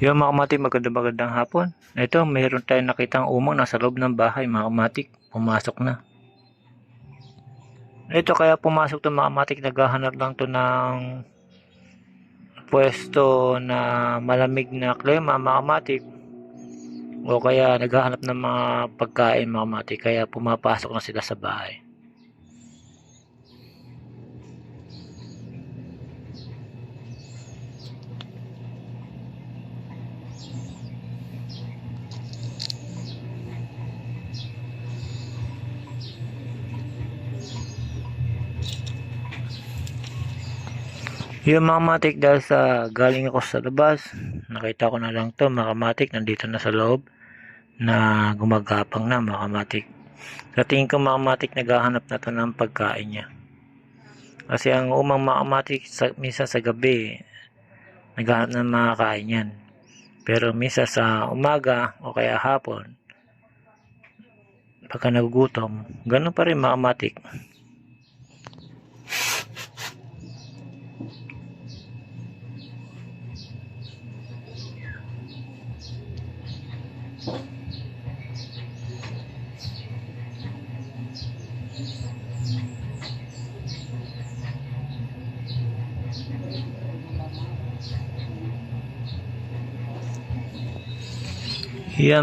Yung mga kamatik, magandang magandang hapon. Ito, mayroon tayong nakitang umang nasa loob ng bahay, mga kamatik. Pumasok na. Ito, kaya pumasok to mga kamatik, naghahanap lang to ng pwesto na malamig na klima, mga kamatik. O kaya naghahanap ng mga pagkain, mga kamatik. Kaya pumapasok na sila sa bahay. Yung mga matik dahil sa galing ako sa labas, nakita ko na lang to mga kamatik nandito na sa loob na gumagapang na mga kamatik. Sa tingin ko mga kamatik naghahanap na to ng pagkain niya. Kasi ang umang mga kamatik sa, misa sa gabi naghahanap ng mga kain yan. Pero misa sa umaga o kaya hapon pagka nagugutom, ganun pa rin mga kamatik. Yan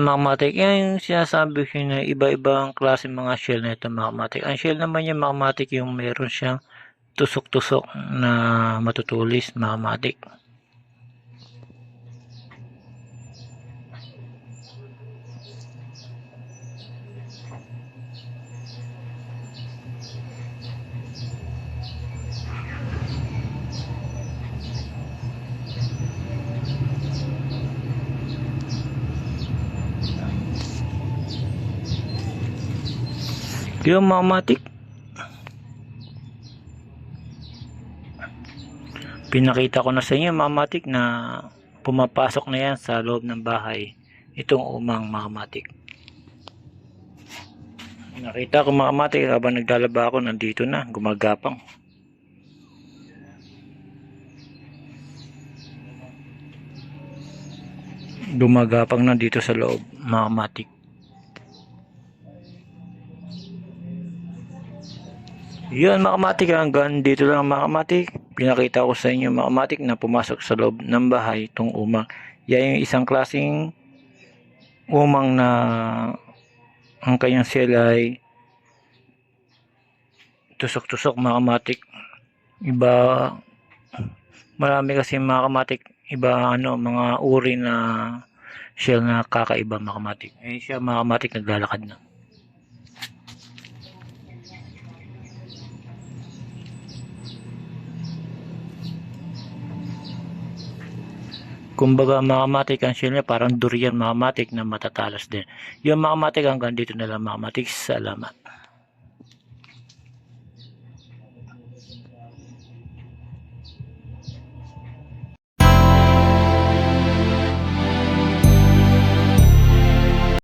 mga matik. Yan yung sinasabi ko na iba-ibang klase mga shell na ito mga matik. Ang shell naman yung mga matik yung meron siyang tusok-tusok na matutulis mga matik. Yung mga matik. Pinakita ko na sa inyo mga matik na pumapasok na yan sa loob ng bahay. Itong umang mga matik. Nakita ko mga matik habang naglalaba ako nandito na gumagapang. Gumagapang na dito sa loob mga. Yun mga kamatik hanggang dito lang mga kamatik. Pinakita ko sa inyo mga kamatik na pumasok sa loob ng bahay itong umang. Yan yung isang klaseng umang na ang kanyang shell ay tusok-tusok mga kamatik. Iba marami kasi mga kamatik iba ano mga uri na shell na kakaiba mga kamatik. Eh siya mga kamatik naglalakad na. Kumbaga mga kamatik ang shell niya parang durian mga kamatik na matatalas din. Yung mga kamatik hanggang dito na lang mga kamatik. Salamat.